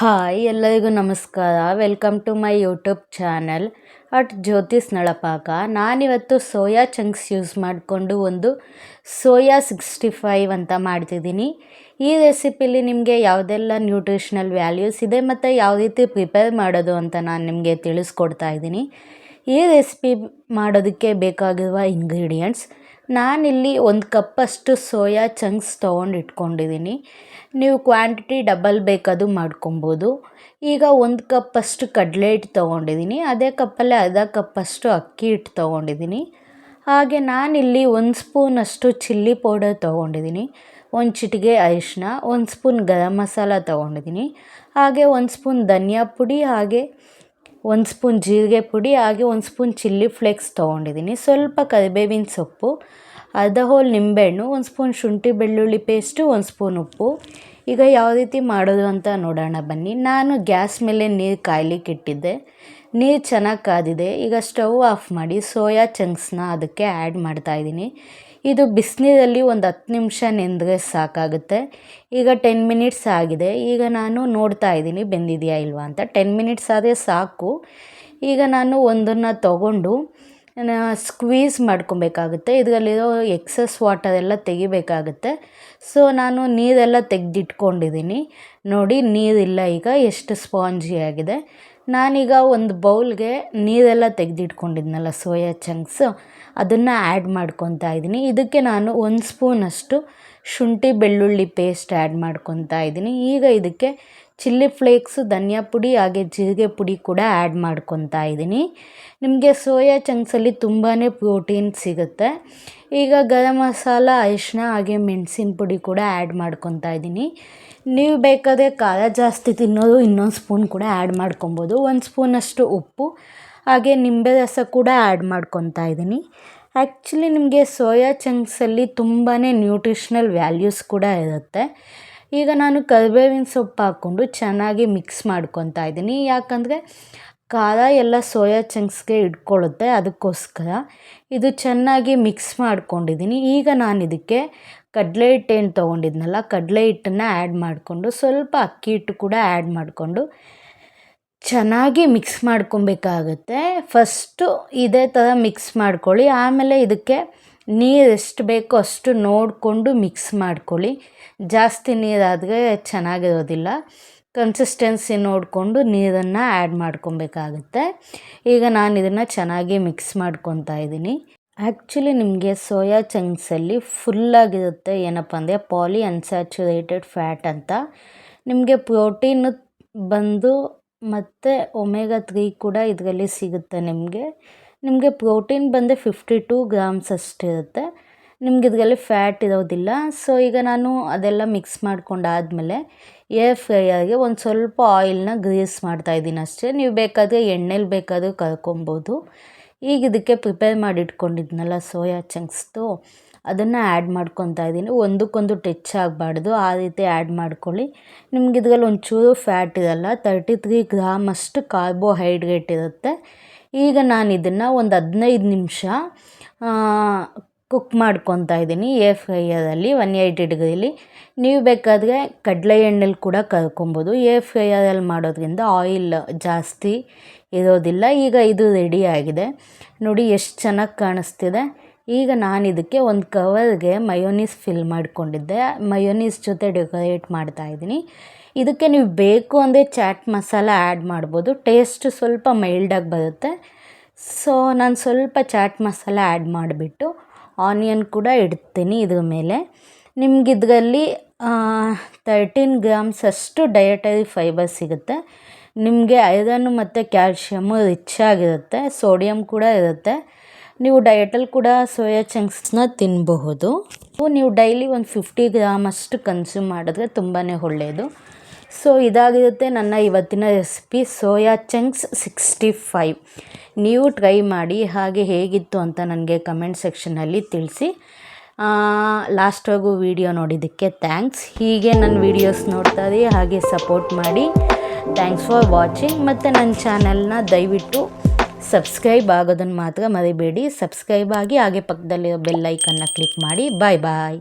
Hi ಎಲ್ಲರಿಗೂ ನಮಸ್ಕಾರ. Welcome to my YouTube channel at Jyothis Nalapaka ನಾನಿವತ್ತು ಸೋಯಾ ಚಂಕ್ಸ್ ಯೂಸ್ ಮಾಡಿಕೊಂಡು ಒಂದು ಸೋಯಾ ಸಿಕ್ಸ್ಟಿ ಫೈವ್ ಅಂತ ಮಾಡ್ತಿದ್ದೀನಿ. ಈ ರೆಸಿಪಿಲಿ ನಿಮಗೆ ಯಾವುದೆಲ್ಲ ನ್ಯೂಟ್ರಿಷನಲ್ ವ್ಯಾಲ್ಯೂಸ್ ಇದೆ ಮತ್ತು ಯಾವ ರೀತಿ ಪ್ರಿಪೇರ್ ಮಾಡೋದು ಅಂತ ನಾನು ನಿಮಗೆ ತಿಳಿಸ್ಕೊಡ್ತಾ ಇದ್ದೀನಿ. ಈ ರೆಸಿಪಿ ಮಾಡೋದಕ್ಕೆ ಬೇಕಾಗಿರುವ ಇಂಗ್ರೀಡಿಯೆಂಟ್ಸ್ ನಾನಿಲ್ಲಿ ಒಂದು ಕಪ್ಪಷ್ಟು ಸೋಯಾ ಚಂಕ್ಸ್ ತೊಗೊಂಡು ಇಟ್ಕೊಂಡಿದ್ದೀನಿ. ನೀವು ಕ್ವಾಂಟಿಟಿ ಡಬಲ್ ಬೇಕಾದರೂ ಮಾಡ್ಕೊಬೋದು. ಈಗ ಒಂದು ಕಪ್ಪಷ್ಟು ಕಡಲೆ ಹಿಟ್ಟು ತೊಗೊಂಡಿದ್ದೀನಿ. ಅದೇ ಕಪ್ಪಲ್ಲೇ ಅರ್ಧ ಕಪ್ಪಷ್ಟು ಅಕ್ಕಿ ಹಿಟ್ಟು ತೊಗೊಂಡಿದ್ದೀನಿ. ಹಾಗೆ ನಾನಿಲ್ಲಿ ಒಂದು ಸ್ಪೂನಷ್ಟು ಚಿಲ್ಲಿ ಪೌಡರ್ ತೊಗೊಂಡಿದ್ದೀನಿ. ಒಂದು ಚಿಟಿಕೆ ಅರಿಶಿನ ಒಂದು ಸ್ಪೂನ್ ಗರಂ ಮಸಾಲ ತೊಗೊಂಡಿದ್ದೀನಿ. ಹಾಗೆ ಒಂದು ಸ್ಪೂನ್ ಧನಿಯಾ ಪುಡಿ, ಹಾಗೆ ಒಂದು ಸ್ಪೂನ್ ಜೀರಿಗೆ ಪುಡಿ, ಹಾಗೆ ಒಂದು ಸ್ಪೂನ್ ಚಿಲ್ಲಿ ಫ್ಲೇಕ್ಸ್ ತೊಗೊಂಡಿದ್ದೀನಿ. ಸ್ವಲ್ಪ ಕರಿಬೇವಿನ ಸೊಪ್ಪು, ಅರ್ಧ ಹೋಲ್ ನಿಂಬೆಹಣ್ಣು, ಒಂದು ಸ್ಪೂನ್ ಶುಂಠಿ ಬೆಳ್ಳುಳ್ಳಿ ಪೇಸ್ಟು, ಒಂದು ಸ್ಪೂನ್ ಉಪ್ಪು. ಈಗ ಯಾವ ರೀತಿ ಮಾಡೋದು ಅಂತ ನೋಡೋಣ ಬನ್ನಿ. ನಾನು ಗ್ಯಾಸ್ ಮೇಲೆ ನೀರು ಕಾಯ್ಲಿಕ್ಕೆ ಇಟ್ಟಿದ್ದೆ. ನೀರು ಚೆನ್ನಾಗಿ ಕಾದಿದೆ. ಈಗ ಸ್ಟವ್ ಆಫ್ ಮಾಡಿ ಸೋಯಾ ಚಂಕ್ಸ್ನ ಅದಕ್ಕೆ ಆ್ಯಡ್ ಮಾಡ್ತಾಯಿದ್ದೀನಿ ಇದು ಬಿಸಿನೀರಲ್ಲಿ ಒಂದು ಹತ್ತು ನಿಮಿಷ ನೆಂದರೆ ಸಾಕಾಗುತ್ತೆ. ಈಗ ಟೆನ್ ಮಿನಿಟ್ಸ್ ಆಗಿದೆ. ಈಗ ನಾನು ನೋಡ್ತಾ ಇದ್ದೀನಿ, ಬೆಂದಿದೆಯಾ ಇಲ್ವಾ ಅಂತ. ಟೆನ್ ಮಿನಿಟ್ಸ್ ಆದರೆ ಸಾಕು. ಈಗ ನಾನು ಒಂದನ್ನು ತಗೊಂಡು ಸ್ಕ್ವೀಸ್ ಮಾಡ್ಕೊಬೇಕಾಗುತ್ತೆ. ಇದರಲ್ಲಿರೋ ಎಕ್ಸಸ್ ವಾಟರ್ ಎಲ್ಲ ತೆಗಿಬೇಕಾಗುತ್ತೆ. ಸೊ ನಾನು ನೀರೆಲ್ಲ ತೆಗೆದಿಟ್ಕೊಂಡಿದ್ದೀನಿ. ನೋಡಿ, ನೀರಿಲ್ಲ ಈಗ, ಎಷ್ಟು ಸ್ಪಾಂಜಿ ಆಗಿದೆ. ನಾನೀಗ ಒಂದು ಬೌಲ್ಗೆ ನೀರೆಲ್ಲ ತೆಗೆದಿಟ್ಕೊಂಡಿದ್ನಲ್ಲ ಸೋಯಾ ಚಂಕ್ಸು. ಅದನ್ನು ಆ್ಯಡ್ ಮಾಡ್ಕೊತಾ ಇದ್ದೀನಿ. ಇದಕ್ಕೆ ನಾನು ಒಂದು ಸ್ಪೂನಷ್ಟು ಶುಂಠಿ ಬೆಳ್ಳುಳ್ಳಿ ಪೇಸ್ಟ್ ಆ್ಯಡ್ ಮಾಡ್ಕೊತಾ ಇದ್ದೀನಿ. ಈಗ ಇದಕ್ಕೆ ಚಿಲ್ಲಿ ಫ್ಲೇಕ್ಸು ಧನಿಯಾ ಪುಡಿ ಹಾಗೆ ಜೀರಿಗೆ ಪುಡಿ ಕೂಡ ಆ್ಯಡ್ ಮಾಡ್ಕೊತಾ ಇದ್ದೀನಿ. ನಿಮಗೆ ಸೋಯಾ ಚಂಕ್ಸಲ್ಲಿ ತುಂಬಾ ಪ್ರೋಟೀನ್ ಸಿಗುತ್ತೆ. ಈಗ ಗರಂ ಮಸಾಲ ಅರಿಶಿನ ಹಾಗೆ ಮೆಣಸಿನ ಪುಡಿ ಕೂಡ ಆ್ಯಡ್ ಮಾಡ್ಕೊತಾ ಇದ್ದೀನಿ. ನೀವು ಬೇಕಾದರೆ ಖಾರ ಜಾಸ್ತಿ ತಿನ್ನೋರು ಇನ್ನೊಂದು ಸ್ಪೂನ್ ಕೂಡ ಆ್ಯಡ್ ಮಾಡ್ಕೊಬೋದು. ಒಂದು ಸ್ಪೂನಷ್ಟು ಉಪ್ಪು ಹಾಗೆ ನಿಂಬೆ ರಸ ಕೂಡ ಆ್ಯಡ್ ಮಾಡ್ಕೊತಾ ಇದ್ದೀನಿ. ಆ್ಯಕ್ಚುಲಿ ನಿಮಗೆ ಸೋಯಾ ಚಂಕ್ಸಲ್ಲಿ ತುಂಬಾ ನ್ಯೂಟ್ರಿಷ್ನಲ್ ವ್ಯಾಲ್ಯೂಸ್ ಕೂಡ ಇರುತ್ತೆ. ಈಗ ನಾನು ಕರಿಬೇವಿನ ಸೊಪ್ಪು ಹಾಕ್ಕೊಂಡು ಚೆನ್ನಾಗಿ ಮಿಕ್ಸ್ ಮಾಡ್ಕೊತಾ ಇದ್ದೀನಿ. ಯಾಕಂದರೆ ಖಾರ ಎಲ್ಲ ಸೋಯಾ ಚಂಕ್ಸ್ಗೆ ಇಟ್ಕೊಳ್ಳುತ್ತೆ ಅದಕ್ಕೋಸ್ಕರ. ಇದು ಚೆನ್ನಾಗಿ ಮಿಕ್ಸ್ ಮಾಡ್ಕೊಂಡಿದ್ದೀನಿ. ಈಗ ನಾನು ಇದಕ್ಕೆ ಕಡಲೆ ಹಿಟ್ಟೇನು ತೊಗೊಂಡಿದ್ನಲ್ಲ, ಕಡಲೆ ಹಿಟ್ಟನ್ನು ಆ್ಯಡ್ ಮಾಡಿಕೊಂಡು ಸ್ವಲ್ಪ ಅಕ್ಕಿ ಹಿಟ್ಟು ಕೂಡ ಆ್ಯಡ್ ಮಾಡಿಕೊಂಡು ಚೆನ್ನಾಗಿ ಮಿಕ್ಸ್ ಮಾಡ್ಕೊಬೇಕಾಗತ್ತೆ. ಫಸ್ಟು ಇದೇ ಥರ ಮಿಕ್ಸ್ ಮಾಡ್ಕೊಳ್ಳಿ. ಆಮೇಲೆ ಇದಕ್ಕೆ ನೀರು ಎಷ್ಟು ಬೇಕೋ ಅಷ್ಟು ನೋಡಿಕೊಂಡು ಮಿಕ್ಸ್ ಮಾಡ್ಕೊಳ್ಳಿ. ಜಾಸ್ತಿ ನೀರಾದರೆ ಚೆನ್ನಾಗಿರೋದಿಲ್ಲ. ಕನ್ಸಿಸ್ಟೆನ್ಸಿ ನೋಡಿಕೊಂಡು ನೀರನ್ನು ಆ್ಯಡ್ ಮಾಡ್ಕೊಬೇಕಾಗುತ್ತೆ. ಈಗ ನಾನು ಇದನ್ನು ಚೆನ್ನಾಗಿ ಮಿಕ್ಸ್ ಮಾಡ್ಕೊತಾ ಇದ್ದೀನಿ. ಆ್ಯಕ್ಚುಲಿ ನಿಮಗೆ ಸೋಯಾ ಚಂಕ್ಸಲ್ಲಿ ಫುಲ್ಲಾಗಿರುತ್ತೆ. ಏನಪ್ಪ ಅಂದರೆ ಪಾಲಿ ಅನ್ಸ್ಯಾಚುರೇಟೆಡ್ ಫ್ಯಾಟ್ ಅಂತ. ನಿಮಗೆ ಪ್ರೋಟೀನ್ ಬಂದು ಮತ್ತು ಒಮೆಗಾ ತ್ರೀ ಕೂಡ ಇದರಲ್ಲಿ ಸಿಗುತ್ತೆ ನಿಮಗೆ. ನಿಮಗೆ ಪ್ರೋಟೀನ್ ಬಂದು ಫಿಫ್ಟಿ ಟೂ ಗ್ರಾಮ್ಸ್ ಅಷ್ಟಿರುತ್ತೆ ನಿಮ್ಗೆ ಇದರಲ್ಲಿ ಫ್ಯಾಟ್ ಇರೋದಿಲ್ಲ. ಸೊ ಈಗ ನಾನು ಅದೆಲ್ಲ ಮಿಕ್ಸ್ ಮಾಡ್ಕೊಂಡಾದಮೇಲೆ ಏರ್ ಫ್ರೈಯರ್ಗೆ ಒಂದು ಸ್ವಲ್ಪ ಆಯಿಲ್ನ ಗ್ರೀಸ್ ಮಾಡ್ತಾಯಿದ್ದೀನಿ ಅಷ್ಟೇ. ನೀವು ಬೇಕಾದರೆ ಎಣ್ಣೆಲಿ ಬೇಕಾದರೂ ಕರ್ಕೊಬೋದು. ಈಗ ಇದಕ್ಕೆ ಪ್ರಿಪೇರ್ ಮಾಡಿಟ್ಕೊಂಡಿದ್ನಲ್ಲ ಸೋಯಾ ಚಂಕ್ಸ್ದು ಅದನ್ನು ಆ್ಯಡ್ ಮಾಡ್ಕೊತಾ ಇದ್ದೀನಿ. ಒಂದಕ್ಕೊಂದು ಟಚ್ ಆಗಬಾರ್ದು. ಆ ರೀತಿ ಆ್ಯಡ್ ಮಾಡ್ಕೊಳ್ಳಿ. ನಿಮ್ಗೆ ಇದ್ರಲ್ಲಿ ಒಂಚೂರು ಫ್ಯಾಟ್ ಇರಲ್ಲ ತರ್ಟಿ ತ್ರೀ ಗ್ರಾಮ್ ಅಷ್ಟು ಕಾರ್ಬೋಹೈಡ್ರೇಟ್ ಇರುತ್ತೆ. ಈಗ ನಾನು ಇದನ್ನು ಒಂದು ಹದಿನೈದು ನಿಮಿಷ ಕುಕ್ ಮಾಡ್ಕೊತಾ ಇದ್ದೀನಿ. ಏರ್ ಫ್ರೈಯರಲ್ಲಿ ಒನ್ ಏಯ್ಟಿ ಡಿಗ್ರಿಲಿ ನೀವು ಬೇಕಾದರೆ ಕಡಲೆ ಎಣ್ಣೆಲಿ ಕೂಡ ಕರ್ಕೊಬೋದು. ಏರ್ ಫ್ರೈಯರಲ್ಲಿ ಮಾಡೋದ್ರಿಂದ ಆಯಿಲ್ ಜಾಸ್ತಿ ಇರೋದಿಲ್ಲ. ಈಗ ಇದು ರೆಡಿ ಆಗಿದೆ. ನೋಡಿ ಎಷ್ಟು ಚೆನ್ನಾಗಿ ಕಾಣಿಸ್ತಿದೆ. ಈಗ ನಾನು ಇದಕ್ಕೆ ಒಂದು ಕವರ್ಗೆ ಮಯೋನೀಸ್ ಫಿಲ್ ಮಾಡಿಕೊಂಡಿದ್ದೆ. ಮಯೋನೀಸ್ ಜೊತೆ ಡೆಕೋರೇಟ್ ಮಾಡ್ತಾಯಿದ್ದೀನಿ ಇದಕ್ಕೆ ನೀವು ಬೇಕು ಅಂದರೆ ಚಾಟ್ ಮಸಾಲ ಆ್ಯಡ್ ಮಾಡ್ಬೋದು. ಟೇಸ್ಟ್ ಸ್ವಲ್ಪ ಮೈಲ್ಡಾಗಿ ಬರುತ್ತೆ. ಸೊ ನಾನು ಸ್ವಲ್ಪ ಚಾಟ್ ಮಸಾಲ ಆ್ಯಡ್ ಮಾಡಿಬಿಟ್ಟು ಆನಿಯನ್ ಕೂಡ ಇಡ್ತೀನಿ ಇದ್ರ ಮೇಲೆ. ನಿಮ್ಗೆ ಇದರಲ್ಲಿ ತರ್ಟೀನ್ ಗ್ರಾಮ್ಸ್ ಅಷ್ಟು ಡಯಟರಿ ಫೈಬರ್ ಸಿಗುತ್ತೆ. ನಿಮಗೆ ಐರನ್ನು ಮತ್ತು ಕ್ಯಾಲ್ಶಿಯಮ್ಮು ರಿಚ್ ಆಗಿರುತ್ತೆ. ಸೋಡಿಯಂ ಕೂಡ ಇರುತ್ತೆ. ನೀವು ಡಯಟಲ್ಲಿ ಕೂಡ ಸೋಯಾ ಚಂಕ್ಸ್ನ ತಿನ್ನಬಹುದು ನೀವು ಡೈಲಿ ಒಂದು ಫಿಫ್ಟಿ ಗ್ರಾಮ್ ಅಷ್ಟು ಕನ್ಸ್ಯೂಮ್ ಮಾಡಿದ್ರೆ ತುಂಬಾ ಒಳ್ಳೆಯದು ಸೊ ಇದಾಗಿರುತ್ತೆ ನನ್ನ ಇವತ್ತಿನ recipe soya chunks sixty five ನೀವು ಟ್ರೈ ಮಾಡಿ ಹಾಗೆ ಹೇಗಿತ್ತು ಅಂತ ನನಗೆ ಕಮೆಂಟ್ ಸೆಕ್ಷನಲ್ಲಿ ತಿಳಿಸಿ. ಲಾಸ್ಟ್ವರೆಗೂ ವಿಡಿಯೋ ನೋಡಿದ್ದಕ್ಕೆ ಥ್ಯಾಂಕ್ಸ್ ಹೀಗೆ ನನ್ನ ವೀಡಿಯೋಸ್ ನೋಡ್ತಾರೆ ಹಾಗೆ ಸಪೋರ್ಟ್ ಮಾಡಿ. ಥ್ಯಾಂಕ್ಸ್ ಫಾರ್ ವಾಚಿಂಗ್ ಮತ್ತು ನನ್ನ ಚಾನೆಲ್ನ ದಯವಿಟ್ಟು ಸಬ್ಸ್ಕ್ರೈಬ್ ಆಗೋದನ್ನು ಮಾತ್ರ ಮರಿಬೇಡಿ. ಸಬ್ಸ್ಕ್ರೈಬ್ ಆಗಿ ಹಾಗೆ ಪಕ್ಕದಲ್ಲಿರೋ ಬೆಲ್ ಐಕನ್ನ ಕ್ಲಿಕ್ ಮಾಡಿ. ಬಾಯ್ ಬಾಯ್